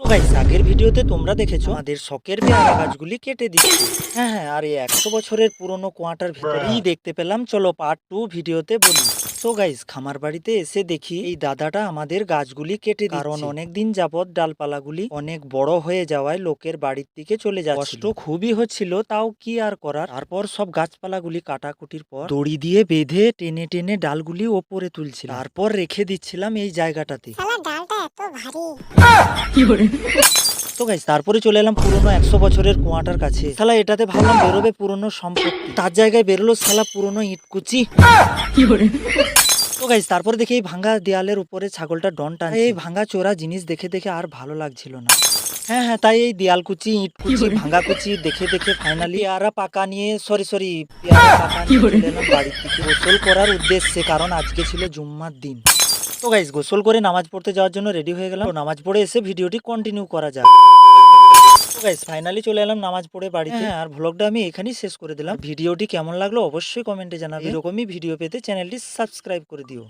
তো গাইস আগের ভিডিওতে তোমরা দেখেছ আমাদের শখের পেয়ারা গাছগুলি কেটে দিচ্ছি। হ্যাঁ হ্যাঁ আর এই একশো বছরের পুরনো কুয়াটার ভিতরেই দেখতে পেলাম। চলো পার্ট টু ভিডিওতে বলি। তো গাইস খামার বাড়িতে এসে দেখি এই দাদাটা আমাদের গাছগুলি কেটে কারণ অনেক দিন যাবত ডালপালাগুলি অনেক বড় হয়ে যাওয়ায় লোকের বাড়ির দিকে চলে যাচ্ছে কষ্ট খুবই হচ্ছিল তাও কি আর করার? তারপর সব গাছপালাগুলি কাটাকুটির পর দড়ি দিয়ে বেঁধে টেনে টেনে ডালগুলি ওপরে তুলছিল তারপর রেখে দিচ্ছিলাম এই জায়গাটাতে। তো গাইস তারপরে চলে এলাম পুরনো একশো বছরের কুয়াটার কাছে। শালা, এটাতে ভাবলাম বেরোবে পুরনো সম্পত্তি। তার জায়গায় বেরোলো শালা পুরনো ইটকুচি। তো গাইস তারপরে দেখি এই ভাঙ্গা দেয়ালের উপরে ছাগলটা ডন টানছে। এই ভাঙ্গা চোরা জিনিস দেখে দেখে আর ভালো লাগছিল না। হ্যাঁ হ্যাঁ তাই এই দেয়াল কুচি ইট কুচি ভাঙ্গা কুচি দেখে দেখে ফাইনালি পেয়ারা পাকা নিয়ে সরি সরি বাড়ির থেকে গোসল করার উদ্দেশ্যে, কারণ আজকে ছিল জুম্মার দিন। তো গাইজ গোসল করে নামাজ পড়তে যাওয়ার জন্য রেডি হয়ে গেলাম। নামাজ পড়ে এসে ভিডিওটি কন্টিনিউ করা যাক। তো গাইজ ফাইনালি চলে এলাম নামাজ পড়ে বাড়িতে। হ্যাঁ, আর ভ্লগটা আমি এখানেই শেষ করে দিলাম। ভিডিওটি কেমন লাগল অবশ্যই কমেন্টে জানাবে। এরকমই ভিডিও পেতে চ্যানেলটি সাবস্ক্রাইব করে দিও।